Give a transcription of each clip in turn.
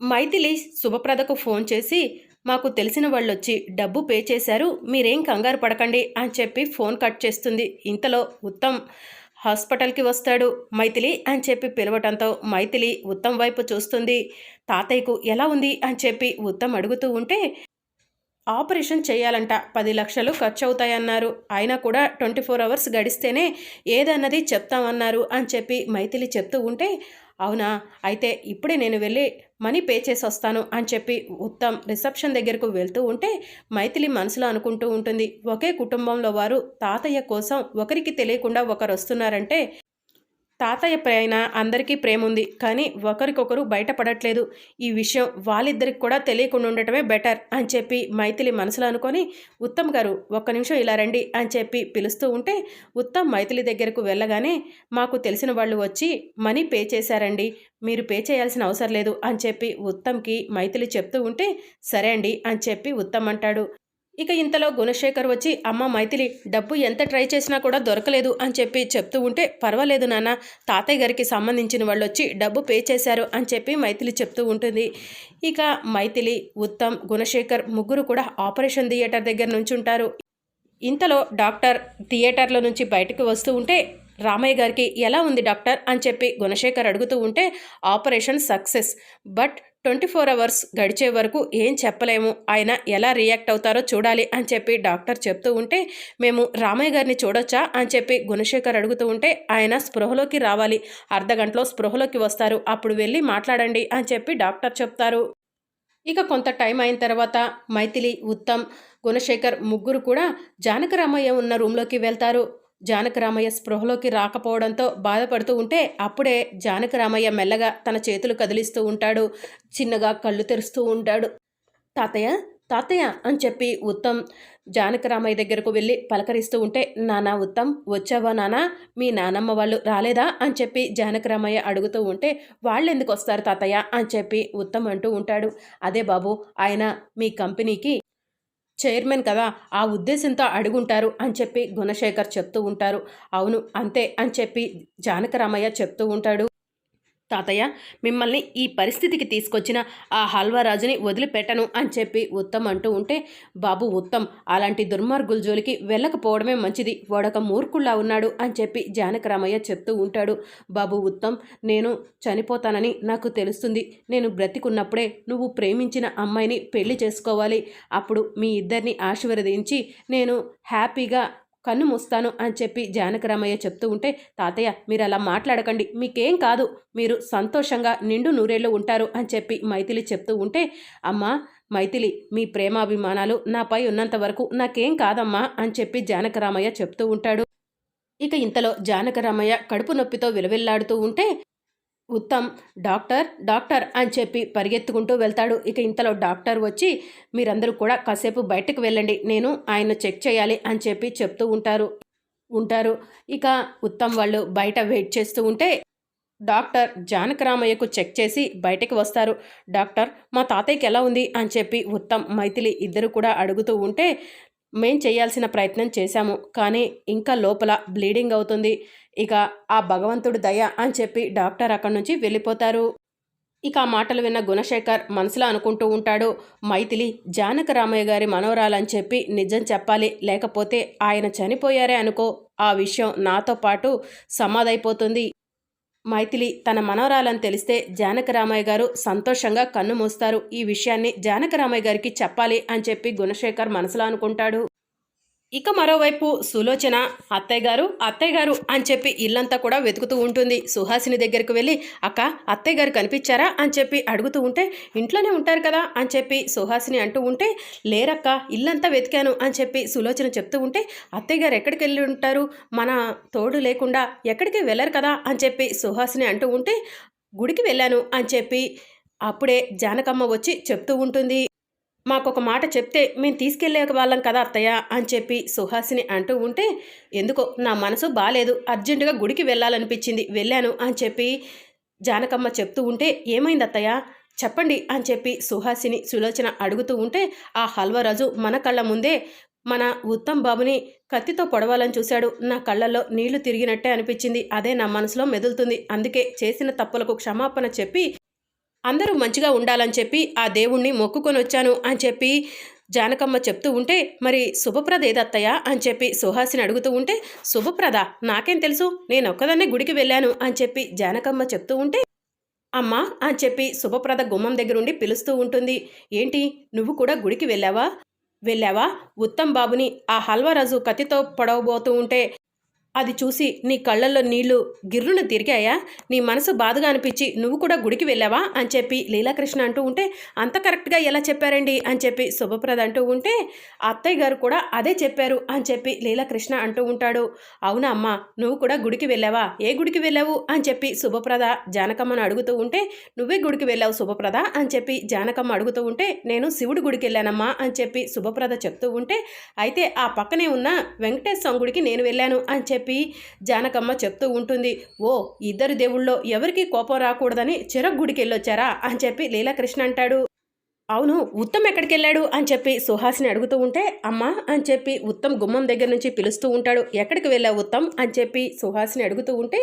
Maithili శుభప్రదకు phone చేసి మాకు తెలిసిన వాళ్ళొచ్చి డబ్బు పే చేశారు మీరేం కంగారు పడకండి అని చెప్పి ఫోన్ కట్ చేస్తుంది. ఇంతలో ఉత్తమ్ హాస్పిటల్కి వస్తాడు. మైథిలి అని చెప్పి పిలవటంతో మైథిలి ఉత్తమ్ వైపు చూస్తుంది. తాతయ్యకు ఎలా ఉంది? అని చెప్పి ఉత్తమ్ అడుగుతూ ఉంటే ఆపరేషన్ చేయాలంట పది లక్షలు ఖర్చు అవుతాయన్నారు అయినా కూడా ట్వంటీ ఫోర్ అవర్స్ గడిస్తేనే ఏదన్నది చెప్తామన్నారు అని చెప్పి మైథిలి చెప్తూ ఉంటే అవునా? అయితే ఇప్పుడే నేను వెళ్ళి మనీ పే చేసి వస్తాను అని చెప్పి ఉత్తమ్ రిసెప్షన్ దగ్గరకు వెళ్తూ ఉంటే మైథిలి మనసులో అనుకుంటూ ఉంటుంది. ఒకే కుటుంబంలో వారు తాతయ్య కోసం ఒకరికి తెలియకుండా ఒకరు వస్తున్నారంటే తాతయ్య పైన అందరికీ ప్రేమ ఉంది కానీ ఒకరికొకరు బయటపడట్లేదు. ఈ విషయం వాళ్ళిద్దరికి కూడా తెలియకుండా ఉండటమే బెటర్ అని చెప్పి మైథిలి మనసులో అనుకొని ఉత్తమ్ గారు ఒక్క నిమిషం ఇలా రండి అని చెప్పి పిలుస్తూ ఉంటే ఉత్తమ్ మైథిలి దగ్గరకు వెళ్ళగానే మాకు తెలిసిన వాళ్ళు వచ్చి మనీ పే చేశారండి మీరు పే చేయాల్సిన అవసరం లేదు అని చెప్పి ఉత్తమ్కి మైథిలి చెప్తూ ఉంటే సరే అండి అని చెప్పి ఉత్తమ్ అంటాడు. ఇక ఇంతలో గుణశేఖర్ వచ్చి అమ్మ మైథిలి డబ్బు ఎంత ట్రై చేసినా కూడా దొరకలేదు అని చెప్పి చెప్తూ ఉంటే పర్వాలేదు నాన్న తాతయ్య గారికి సంబంధించిన వాళ్ళు వచ్చి డబ్బు పే చేశారు అని చెప్పి మైథిలి చెప్తూ ఉంటుంది. ఇక మైథిలి ఉత్తమ్ గుణశేఖర్ ముగ్గురు కూడా ఆపరేషన్ థియేటర్ దగ్గర నుంచి ఉంటారు. ఇంతలో డాక్టర్ థియేటర్లో నుంచి బయటకు వస్తూ ఉంటే రామయ్య గారికి ఎలా ఉంది డాక్టర్? అని చెప్పి గుణశేఖర్ అడుగుతూ ఉంటే operation success but twenty four hours గడిచే వరకు ఏం చెప్పలేము. ఆయన ఎలా రియాక్ట్ అవుతారో చూడాలి అని చెప్పి డాక్టర్ చెప్తూ ఉంటే మేము రామయ్య గారిని చూడొచ్చా? అని చెప్పి గుణశేఖర్ అడుగుతూ ఉంటే ఆయన స్పృహలోకి రావాలి. అర్ధ గంటలో స్పృహలోకి వస్తారు. అప్పుడు వెళ్ళి మాట్లాడండి అని చెప్పి డాక్టర్ చెప్తారు. ఇక కొంత టైం అయిన తర్వాత మైథిలి ఉత్తమ్ గుణశేఖర్ ముగ్గురు కూడా జానకరామయ్య ఉన్న రూమ్లోకి వెళ్తారు. జానకరామయ్య స్పృహలోకి రాకపోవడంతో బాధపడుతూ ఉంటే అప్పుడే జానకరామయ్య మెల్లగా తన చేతులు కదిలిస్తూ ఉంటాడు. చిన్నగా కళ్ళు తెరుస్తూ ఉంటాడు. తాతయ్య తాతయ్య అని చెప్పి ఉత్తమ్ జానకరామయ్య దగ్గరకు వెళ్ళి పలకరిస్తూ ఉంటే నానా ఉత్తమ్ వచ్చావా నానా? మీ నానమ్మ వాళ్ళు రాలేదా? అని చెప్పి జానకరామయ్య అడుగుతూ ఉంటే వాళ్ళు ఎందుకు వస్తారు తాతయ్య? అని చెప్పి ఉత్తమ్ అంటూ ఉంటాడు. అదే బాబు ఆయన మీ కంపెనీకి చైర్మన్ కదా ఆ ఉద్దేశంతో అడుగుంటారు అని చెప్పి గుణశేఖర్ చెప్తూ ఉంటారు. అవును అంతే అని చెప్పి జానకరామయ్య చెప్తూ ఉంటాడు. తాతయ్య మిమ్మల్ని ఈ పరిస్థితికి తీసుకొచ్చిన ఆ హల్వారాజుని వదిలిపెట్టను అని చెప్పి ఉత్తమ్ అంటూ ఉంటే బాబు ఉత్తమ్ అలాంటి దుర్మార్గుల జోలికి వెళ్ళకపోవడమే మంచిది. వాడొక మూర్ఖుల్లా ఉన్నాడు అని చెప్పి జానకరామయ్య చెప్తూ ఉంటాడు. బాబు ఉత్తమ్ నేను చనిపోతానని నాకు తెలుస్తుంది. నేను బ్రతికున్నప్పుడే నువ్వు ప్రేమించిన అమ్మాయిని పెళ్ళి చేసుకోవాలి. అప్పుడు మీ ఇద్దరిని ఆశీర్వదించి నేను హ్యాపీగా కన్ను మూస్తాను అని చెప్పి జానకరామయ్య చెప్తూ ఉంటే తాతయ్య మీరు అలా మాట్లాడకండి మీకేం కాదు మీరు సంతోషంగా నిండు నూరేళ్ళు ఉంటారు అని చెప్పి మైథిలి చెప్తూ ఉంటే అమ్మా మైథిలి మీ ప్రేమాభిమానాలు నాపై ఉన్నంత వరకు నాకేం కాదమ్మా అని చెప్పి జానకరామయ్య చెప్తూ ఉంటాడు. ఇక ఇంతలో జానకరామయ్య కడుపు నొప్పితో విలవిల్లాడుతూ ఉంటే ఉత్తమ్ డాక్టర్ డాక్టర్ అని చెప్పి పరిగెత్తుకుంటూ వెళ్తాడు. ఇక ఇంతలో డాక్టర్ వచ్చి మీరందరూ కూడా కాసేపు బయటకు వెళ్ళండి నేను ఆయన చెక్ చేయాలి అని చెప్పి చెప్తూ ఉంటారు ఉంటారు. ఇక ఉత్తమ్ వాళ్ళు బయట వెయిట్ చేస్తూ ఉంటే డాక్టర్ జానకరామయ్యకు చెక్ చేసి బయటకు వస్తారు. డాక్టర్ మా తాతయ్యకి ఎలా ఉంది? అని చెప్పి ఉత్తమ్ మైథిలి ఇద్దరు కూడా అడుగుతూ ఉంటే మేం చేయాల్సిన ప్రయత్నం చేశాము. కానీ ఇంకా లోపల బ్లీడింగ్ అవుతుంది. ఇక ఆ భగవంతుడు దయ అని చెప్పి డాక్టర్ అక్కడి నుంచి వెళ్ళిపోతారు. ఇక ఆ మాటలు విన్న గుణశేఖర్ మనసులో అనుకుంటూ ఉంటాడు మైథిలి జానక రామయ్య గారి మనవరాలని చెప్పి నిజం చెప్పాలి. లేకపోతే ఆయన చనిపోయారే అనుకో. ఆ విషయం నాతో పాటు సమాధైపోతుంది మైథిలి తన మనవరాలని తెలిస్తే జానకరామయ్య గారు సంతోషంగా కన్ను మూస్తారు. ఈ విషయాన్ని జానకరామయ్య గారికి చెప్పాలి అని చెప్పి గుణశేఖర్ మనసులో అనుకుంటాడు. ఇక మరోవైపు సులోచన అత్తయ్య గారు అత్తయ్య గారు అని చెప్పి ఇల్లంతా కూడా వెతుకుతూ ఉంటుంది. సుహాసిని దగ్గరికి వెళ్ళి అక్క అత్తయ్య గారు కనిపించారా? అని చెప్పి అడుగుతూ ఉంటే ఇంట్లోనే ఉంటారు కదా? అని చెప్పి సుహాసిని అంటూ ఉంటే లేరక్క ఇల్లంతా వెతికాను అని చెప్పి సులోచన చెప్తూ ఉంటే అత్తయ్య గారు ఎక్కడికి వెళ్ళి ఉంటారు? మన తోడు లేకుండా ఎక్కడికి వెళ్ళరు కదా? అని చెప్పి సుహాసిని అంటూ ఉంటే గుడికి వెళ్ళాను అని చెప్పి అప్పుడే జానకమ్మ వచ్చి చెప్తూ ఉంటుంది. మాకొక మాట చెప్తే మేము తీసుకెళ్ళే వాళ్ళం కదా అత్తయ్య అని చెప్పి సుహాసిని అంటూ ఉంటే ఎందుకో నా మనసు బాగాలేదు అర్జెంటుగా గుడికి వెళ్ళాలనిపించింది. వెళ్ళాను అని చెప్పి జానకమ్మ చెప్తూ ఉంటే ఏమైంది అత్తయ్య? చెప్పండి అని చెప్పి సుహాసిని సులోచన అడుగుతూ ఉంటే ఆ హల్వరాజు మన కళ్ళ ముందే మన ఉత్తమ్ బాబుని కత్తితో పొడవాలని చూశాడు. నా కళ్ళల్లో నీళ్ళు తిరిగినట్టే అనిపించింది. అదే నా మనసులో మెదులుతుంది. అందుకే చేసిన తప్పులకు క్షమాపణ చెప్పి అందరూ మంచిగా ఉండాలని చెప్పి ఆ దేవుణ్ణి మొక్కుకొని వచ్చాను అని చెప్పి జానకమ్మ చెప్తూ ఉంటే మరి శుభప్రద ఏదత్తయ్య అని చెప్పి సుహాసిని అడుగుతూ ఉంటే శుభప్రద నాకేం తెలుసు? నేను ఒక్కదాన్నే గుడికి వెళ్ళాను అని చెప్పి జానకమ్మ చెప్తూ ఉంటే అమ్మా అని చెప్పి శుభప్రద గుమ్మం దగ్గరుండి పిలుస్తూ ఉంటుంది. ఏంటి? నువ్వు కూడా గుడికి వెళ్ళావా? వెళ్ళావా? ఉత్తమ్ బాబుని ఆ హల్వారాజు కత్తితో పొడవబోతూ ఉంటే అది చూసి నీ కళ్ళల్లో నీళ్ళు గిర్రులు తిరిగాయా? నీ మనసు బాధగా అనిపించి నువ్వు కూడా గుడికి వెళ్ళావా? అని చెప్పి లీలాకృష్ణ అంటూ ఉంటే అంత కరెక్ట్గా ఎలా చెప్పారండి? అని చెప్పి శుభప్రద అంటూ ఉంటే అత్తయ్య గారు కూడా అదే చెప్పారు అని చెప్పి లీలాకృష్ణ అంటూ ఉంటాడు. అవునా అమ్మ నువ్వు కూడా గుడికి వెళ్ళావా? ఏ గుడికి వెళ్ళావు? అని చెప్పి శుభప్రద జానకమ్మను అడుగుతూ ఉంటే నువ్వే గుడికి వెళ్ళావు శుభప్రద? అని చెప్పి జానకమ్మ అడుగుతూ ఉంటే నేను శివుడి గుడికి వెళ్ళానమ్మా అని చెప్పి శుభప్రద చెప్తూ ఉంటే అయితే ఆ పక్కనే ఉన్న వెంకటేశ్వర గుడికి నేను వెళ్ళాను అని చెప్పి జానకమ్మ చెప్తూ ఉంటుంది. ఓ ఇద్దరు దేవుళ్ళో ఎవరికి కోపం రాకూడదని చిరక్ గుడికి వెళ్ళొచ్చారా అని చెప్పి లీలాకృష్ణ అంటాడు. అవును ఉత్తమ్ ఎక్కడికి వెళ్ళాడు అని చెప్పి సుహాసిని అడుగుతూ ఉంటే అమ్మా అని చెప్పి ఉత్తమ్ గుమ్మం దగ్గర నుంచి పిలుస్తూ ఉంటాడు. ఎక్కడికి వెళ్ళావు ఉత్తమ్ అని చెప్పి సుహాసిని అడుగుతూ ఉంటే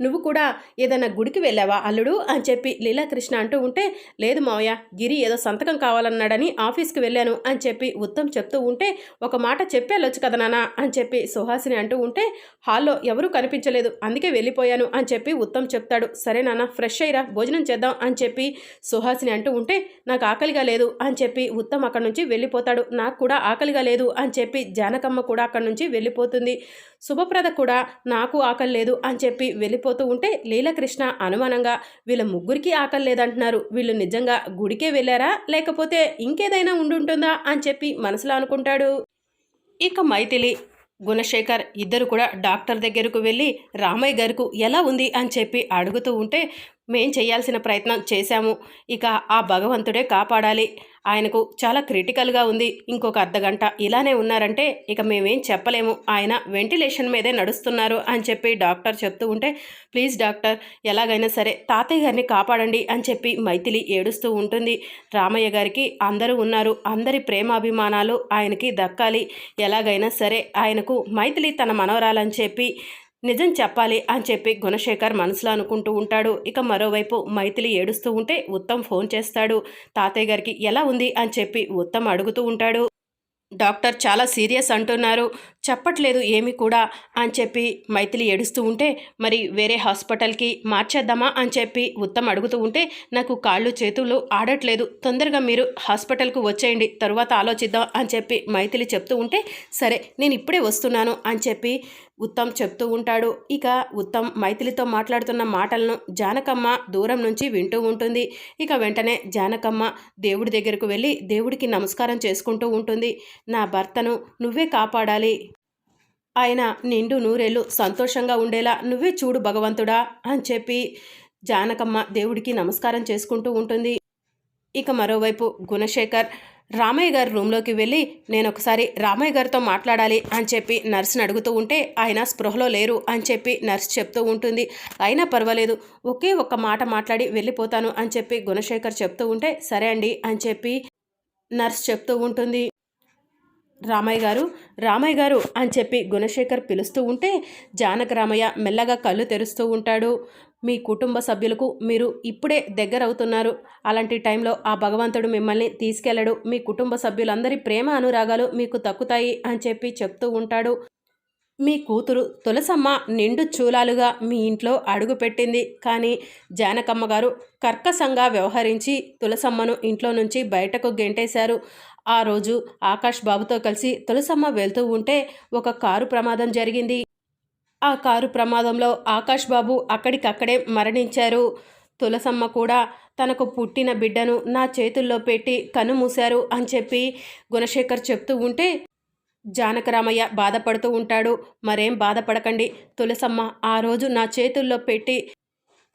నువ్వు కూడా ఏదైనా గుడికి వెళ్ళావా అల్లుడు అని చెప్పి లీలాకృష్ణ అంటూ ఉంటే లేదు మావయ్య గిరి ఏదో సంతకం కావాలన్నాడని ఆఫీస్కి వెళ్ళాను అని చెప్పి ఉత్తమ్ చెప్తూ ఉంటే ఒక మాట చెప్పేళ్ళొచ్చు కదా నాన్న అని చెప్పి సుహాసిని అంటూ ఉంటే హాల్లో ఎవరూ కనిపించలేదు. అందుకే వెళ్ళిపోయాను అని చెప్పి ఉత్తమ్ చెప్తాడు. సరే నాన్న ఫ్రెష్ అయ్యిరా భోజనం చేద్దాం అని చెప్పి సుహాసిని అంటూ ఉంటే నాకు ఆకలిగా లేదు అని చెప్పి ఉత్తమ్ అక్కడి నుంచి వెళ్ళిపోతాడు. నాకు కూడా ఆకలిగా లేదు అని చెప్పి జానకమ్మ కూడా అక్కడి నుంచి వెళ్ళిపోతుంది. శుభప్రద కూడా నాకు ఆకలి లేదు అని చెప్పి వెళ్ళిపోతూ ఉంటే లీలకృష్ణ అనుమానంగా వీళ్ళ ముగ్గురికి ఆకలి లేదంటున్నారు. వీళ్ళు నిజంగా గుడికే వెళ్ళారా? లేకపోతే ఇంకేదైనా ఉండుంటుందా? అని చెప్పి మనసులో అనుకుంటాడు. ఇక మైథిలి గుణశేఖర్ ఇద్దరు కూడా డాక్టర్ దగ్గరకు వెళ్ళి రామయ్య గారికి ఎలా ఉంది? అని చెప్పి అడుగుతూ ఉంటే మేం చేయాల్సిన ప్రయత్నం చేశాము. ఇక ఆ భగవంతుడే కాపాడాలి. ఆయనకు చాలా క్రిటికల్గా ఉంది. ఇంకొక అర్ధగంట ఇలానే ఉన్నారంటే ఇక మేమేం చెప్పలేము. ఆయన వెంటిలేషన్ మీదే నడుస్తున్నారు అని చెప్పి డాక్టర్ చెప్తూ ఉంటే ప్లీజ్ డాక్టర్ ఎలాగైనా సరే తాతయ్య గారిని కాపాడండి అని చెప్పి మైథిలి ఏడుస్తూ ఉంటుంది. రామయ్య గారికి అందరూ ఉన్నారు. అందరి ప్రేమాభిమానాలు ఆయనకి దక్కాలి. ఎలాగైనా సరే ఆయనకు మైథిలి తన మనవరాలని చెప్పి నిజం చెప్పాలి అని చెప్పి గుణశేఖర్ మనసులో అనుకుంటూ ఉంటాడు. ఇక మరోవైపు మైథిలి ఏడుస్తూ ఉంటే ఉత్తమ్ ఫోన్ చేస్తాడు. తాతయ్య గారికి ఎలా ఉంది? అని చెప్పి ఉత్తమ్ అడుగుతూ ఉంటాడు. డాక్టర్ చాలా సీరియస్ అంటున్నారు. చెప్పట్లేదు ఏమి కూడా అని చెప్పి మైథిలి ఏడుస్తూ ఉంటే మరి వేరే హాస్పిటల్కి మార్చేద్దామా అని చెప్పి ఉత్తమ్ అడుగుతూ ఉంటే నాకు కాళ్ళు చేతులు ఆడట్లేదు తొందరగా మీరు హాస్పిటల్కు వచ్చేయండి తరువాత ఆలోచిద్దాం అని చెప్పి మైథిలి చెప్తూ ఉంటే సరే నేను ఇప్పుడే వస్తున్నాను అని చెప్పి ఉత్తమ్ చెప్తూ ఉంటాడు. ఇక ఉత్తమ్ మైథిలితో మాట్లాడుతున్న మాటలను జానకమ్మ దూరం నుంచి వింటూ ఉంటుంది. ఇక వెంటనే జానకమ్మ దేవుడి దగ్గరకు వెళ్ళి దేవుడికి నమస్కారం చేసుకుంటూ ఉంటుంది. నా భర్తను నువ్వే కాపాడాలి. ఆయన నిండు నూరేళ్ళు సంతోషంగా ఉండేలా నువ్వే చూడు భగవంతుడా అని చెప్పి జానకమ్మ దేవుడికి నమస్కారం చేసుకుంటూ ఉంటుంది. ఇక మరోవైపు గుణశేఖర్ రామయ్య గారి రూమ్లోకి వెళ్ళి నేను ఒకసారి రామయ్య గారితో మాట్లాడాలి అని చెప్పి నర్స్ని అడుగుతూ ఉంటే ఆయన స్పృహలో లేరు అని చెప్పి నర్స్ చెప్తూ ఉంటుంది. అయినా పర్వాలేదు ఒకే ఒక్క మాట మాట్లాడి వెళ్ళిపోతాను అని చెప్పి గుణశేఖర్ చెప్తూ ఉంటే సరే అండి అని చెప్పి నర్స్ చెప్తూ ఉంటుంది. రామయ్య గారు రామయ్య గారు అని చెప్పి గుణశేఖర్ పిలుస్తూ ఉంటే జానక రామయ్య మెల్లగా కళ్ళు తెరుస్తూ ఉంటాడు. మీ కుటుంబ సభ్యులకు మీరు ఇప్పుడే దగ్గర అవుతున్నారు. అలాంటి టైంలో ఆ భగవంతుడు మిమ్మల్ని తీసుకెళ్ళడు. మీ కుటుంబ సభ్యులందరి ప్రేమ అనురాగాలు మీకు తక్కుతాయి అని చెప్పి చెప్తూ ఉంటాడు. మీ కూతురు తులసమ్మ నిండు చూలాలుగా మీ ఇంట్లో అడుగుపెట్టింది కానీ జానకమ్మ గారు కర్కసంగా వ్యవహరించి తులసమ్మను ఇంట్లో నుంచి బయటకు గెంటేశారు. ఆ రోజు ఆకాష్ బాబుతో కలిసి తులసమ్మ వెళ్తూ ఉంటే ఒక కారు ప్రమాదం జరిగింది. ఆ కారు ప్రమాదంలో ఆకాష్ బాబు అక్కడికక్కడే మరణించారు. తులసమ్మ కూడా తనకు పుట్టిన బిడ్డను నా చేతుల్లో పెట్టి కనుమూశారు అని చెప్పి గుణశేఖర్ చెప్తూ ఉంటే జానకరామయ్య బాధపడుతూ ఉంటాడు. మరేం బాధపడకండి. తులసమ్మ ఆ రోజు నా చేతుల్లో పెట్టి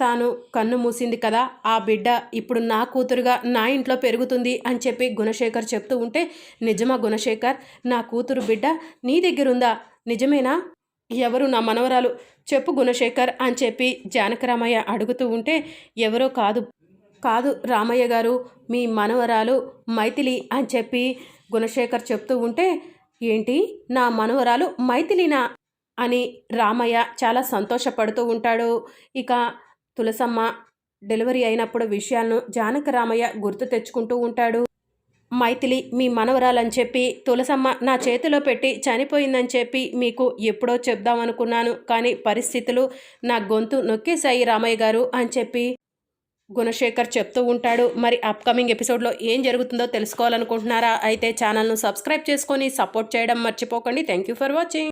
తాను కన్ను మూసింది కదా ఆ బిడ్డ ఇప్పుడు నా కూతురుగా నా ఇంట్లో పెరుగుతుంది అని చెప్పి గుణశేఖర్ చెప్తూ ఉంటే నిజమా గుణశేఖర్? నా కూతురు బిడ్డ నీ దగ్గరుందా? నిజమేనా? ఎవరు నా మనవరాలు? చెప్పు గుణశేఖర్ అని చెప్పి జానకరామయ్య అడుగుతూ ఉంటే ఎవరో కాదు కాదు రామయ్య గారు మీ మనవరాలు మైథిలి అని చెప్పి గుణశేఖర్ చెప్తూ ఉంటే ఏంటి? నా మనవరాలు మైథిలినా? అని రామయ్య చాలా సంతోషపడుతూ ఉంటాడు. ఇక తులసమ్మ డెలివరీ అయినప్పుడు విషయాలను జానక రామయ్య గుర్తు తెచ్చుకుంటూ ఉంటాడు. మైథిలి మీ మనవరాలని చెప్పి తులసమ్మ నా చేతిలో పెట్టి చనిపోయిందని చెప్పి మీకు ఎప్పుడో చెప్దామనుకున్నాను. కానీ పరిస్థితులు నా గొంతు నొక్కేశాయి రామయ్య గారు అని చెప్పి గుణశేఖర్ చెప్తూ ఉంటాడు. మరి అప్కమింగ్ ఎపిసోడ్లో ఏం జరుగుతుందో తెలుసుకోవాలనుకుంటున్నారా? అయితే ఛానల్ను సబ్స్క్రైబ్ చేసుకొని సపోర్ట్ చేయడం మర్చిపోకండి. Thank you for watching